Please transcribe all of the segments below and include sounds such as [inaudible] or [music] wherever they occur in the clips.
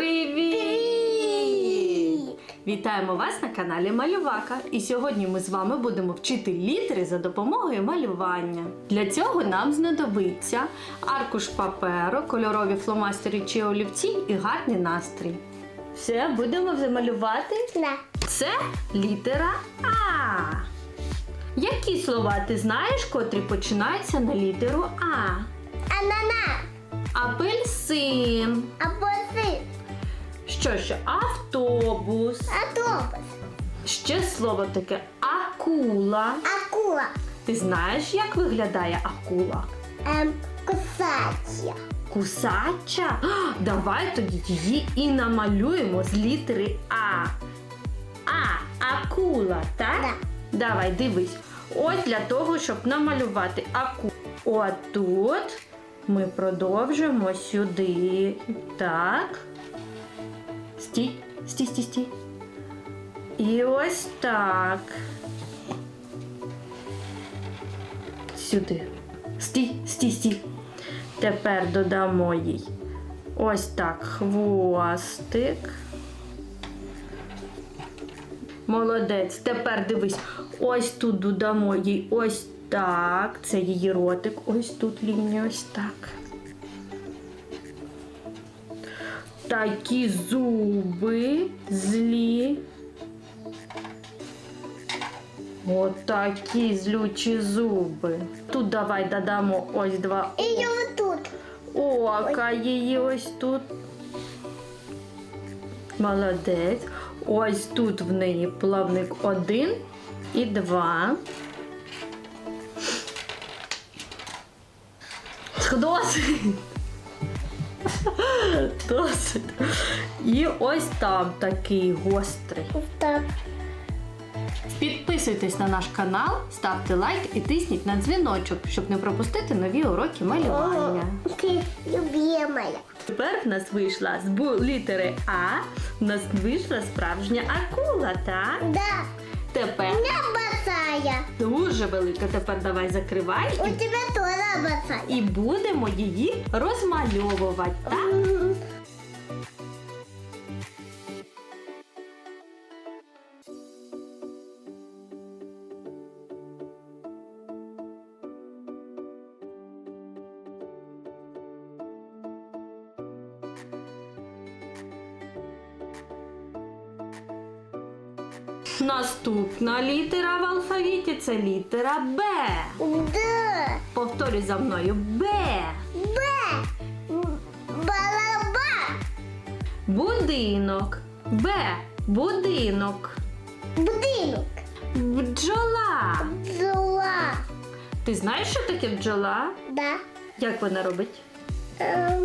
Привіт! Вітаємо вас на каналі Малювака. І сьогодні ми з вами будемо вчити літери за допомогою малювання. Для цього нам знадобиться аркуш паперу, кольорові фломастери чи олівці і гарний настрій. Все, будемо вже малювати. Да. Це літера А. Які слова ти знаєш, котрі починаються на літеру А? Ананас. Апельсин. Апельсин. Що ще? Автобус. Автобус. Ще слово таке акула. Акула. Ти знаєш, як виглядає акула? Ем, кусача. Кусача? А, Давай тоді її і намалюємо з літери А. А, акула, так? Да. Давай, дивись. Ось для того, щоб намалювати акулу. Отут ми продовжуємо сюди. Так. Стій, стій, стій, стій. І ось так. Сюди. Стій, стій, стій. Тепер додамо їй ось так хвостик. Молодець. Тепер дивись, ось тут додамо їй ось так. Це її ротик. Ось тут лінія, ось так. Такі зуби злі. Отакі злючі зуби. Тут давай додамо ось два І я тут. ока її ось тут. Молодець. Ось тут в неї плавник один і два. Досить. Досить. І ось там такий гострий. Так. Підписуйтесь на наш канал, ставте лайк і тисніть на дзвіночок, щоб не пропустити нові уроки малювання. Ти любимая. Тепер в нас вийшла з літери А, в нас вийшла справжня акула, так? Да. Тепер Не босая. дуже велика. Тепер давай закривай У і, тебе тоже босая. і будемо її розмальовувати, так? М, Наступна літера в алфавіті це літера Б. Да. Повторюй за мною Б. Б. Балаба. Будинок. Б. Будинок. Будинок. Бджола. Зла. Ти знаєш, що таке бджола? Да. Як вона робить? Ем,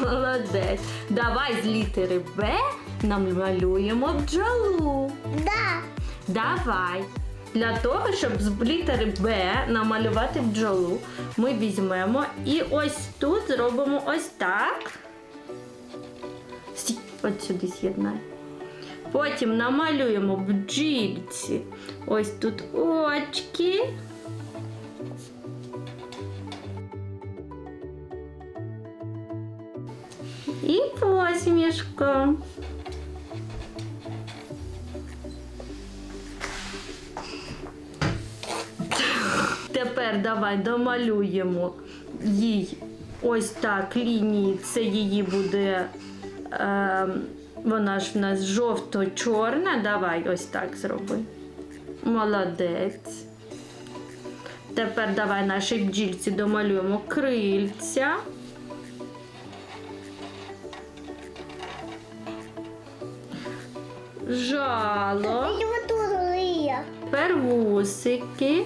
Молодець. Давай з літери Б намалюємо бджолу. Да. Давай. Для того, щоб з літери Б намалювати бджолу, ми візьмемо і ось тут зробимо ось так. От сюди з'єднай. Потім намалюємо бджільці. Ось тут очки. І посмішка. Тепер давай домалюємо їй ось так лінії. Це її буде. Е, вона ж в нас жовто-чорна. Давай ось так зроби. Молодець. Тепер давай нашій бджільці домалюємо крильця. Жало. Тепер вусики.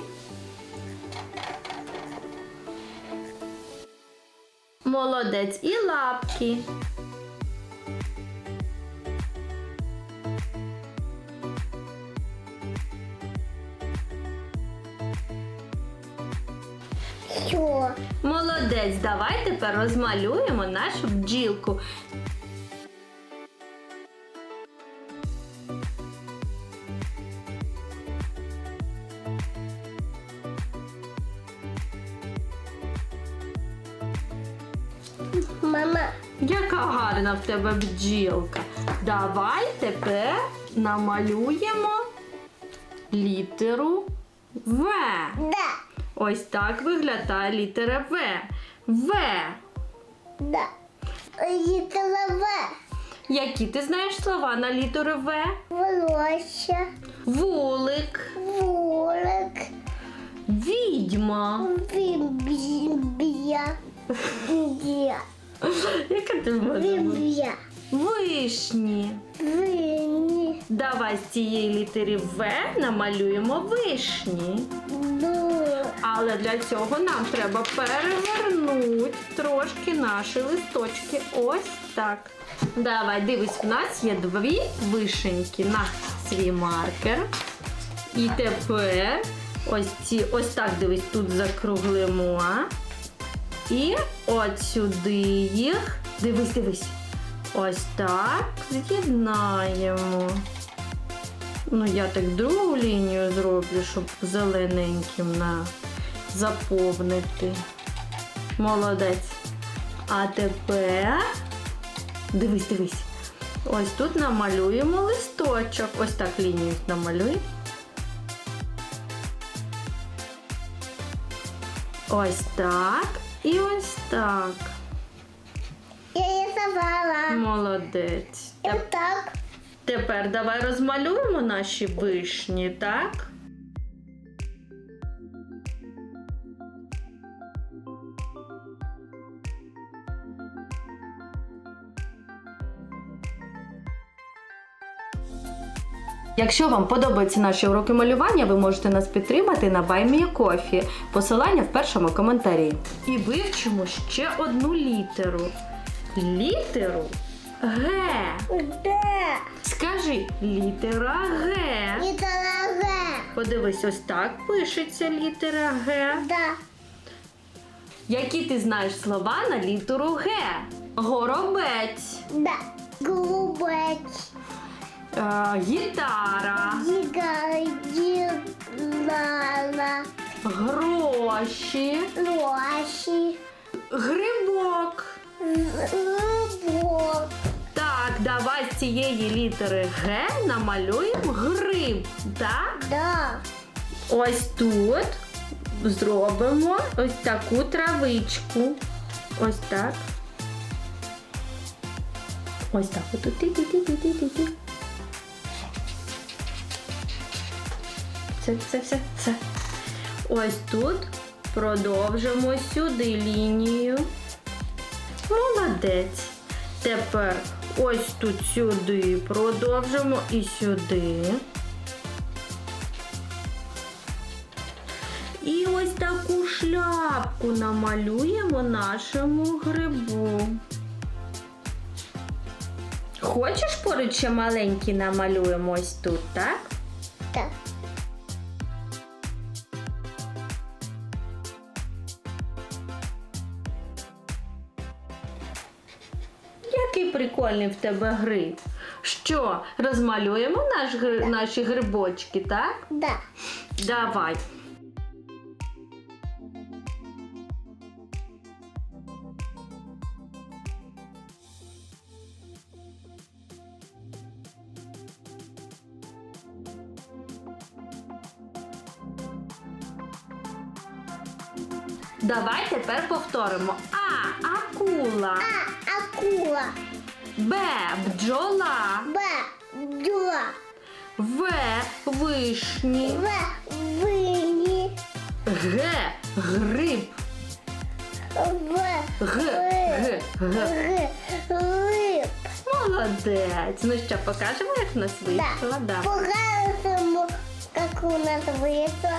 Молодець і лапки. Що? Молодець, давай тепер розмалюємо нашу бджілку. Яка гарна в тебе бджілка. Давай тепер намалюємо літеру В. Да. Ось так виглядає літера В. В. Да. Літера В. Які ти знаєш слова на літеру В? Волосся. Вулик, Вулик. відьма. Вімбія. [laughs] Яка ти в мене? Вишні. Давай з цієї літери В намалюємо вишні. Але для цього нам треба перевернути трошки наші листочки. Ось так. Давай, дивись, у нас є дві вишеньки на свій маркер. І тепер ось ці, ось так дивись, тут закруглимо. І от сюди їх. Дивись, дивись. Ось так з'єднаємо. Ну, я так другу лінію зроблю, щоб зелененьким на заповнити. Молодець. А тепер дивись, дивись. Ось тут намалюємо листочок. Ось так лінію намалюй. Ось так і ось так. Я рисувала. Молодець. І так. Тепер давай розмалюємо наші вишні, так? Якщо вам подобаються наші уроки малювання, ви можете нас підтримати на BuyMeACoffee. Посилання в першому коментарі. І вивчимо ще одну літеру. Літеру Г. Де? Скажи літера Г. Літера Г. Подивись, ось так пишеться літера Г. Да. Які ти знаєш слова на літеру Г? Горобець, Да. Голубець. Е, гітара. Ділала. гроші, Лоші. грибок. Лубок. Так, давай з цієї літери Г намалюємо гриб. Так? Да. Ось тут зробимо ось таку травичку. Ось так. Ось так. Отут. Ти-ти-ти-ти-ти-ти. Це, це, все, це. Ось тут продовжимо сюди лінію. Молодець. Тепер ось тут сюди продовжимо і сюди. І ось таку шляпку намалюємо нашому грибу. Хочеш поруч ще маленький намалюємо ось тут, так? Так. Який прикольний в тебе гриб. Що, розмалюємо наш, гри- наші грибочки, так? Да. Давай. Давай тепер повторимо. А. Акула. А. Акула. Б. Бджола. Б. Бджола. В. Вишні. В. Вині. Г. Гриб. В. Г. Г. Г. Г. Риб. Молодець. Ну що, покажемо, як в нас вийшло? Да. Покажемо, як у нас вийшло.